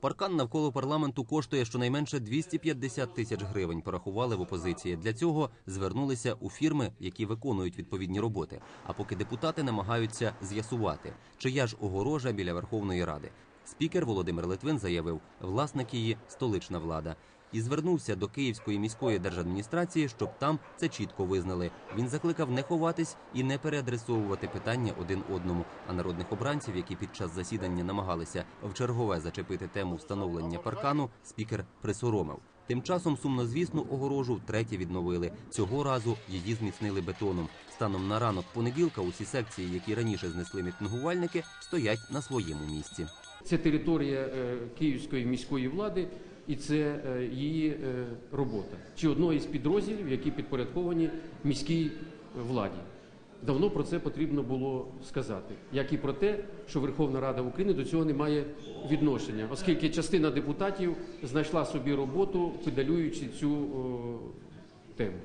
Паркан навколо парламенту коштує щонайменше 250 тисяч гривень. Порахували в опозиції. Для цього звернулися у фірми, які виконують відповідні роботи. А поки депутати намагаються з'ясувати, чия ж огорожа біля Верховної Ради. Спікер Володимир Литвин заявив, власник її столична влада. І звернувся до Київської міської держадміністрації, щоб там це чітко визнали. Він закликав не ховатись і не переадресовувати питання один одному. А народних обранців, які під час засідання намагалися в чергове зачепити тему встановлення паркану, спікер присоромив. Тим часом сумнозвісну огорожу втретє відновили. Цього разу її зміцнили бетоном. Станом на ранок понеділка усі секції, які раніше знесли мітингувальники, стоять на своєму місці. Це територія е, Київської міської влади і це е, її е, робота чи одного із підрозділів, які підпорядковані міській владі. Давно про це потрібно було сказати, як і про те, що Верховна Рада України до цього не має відношення, оскільки частина депутатів знайшла собі роботу, педалюючи цю о, тему.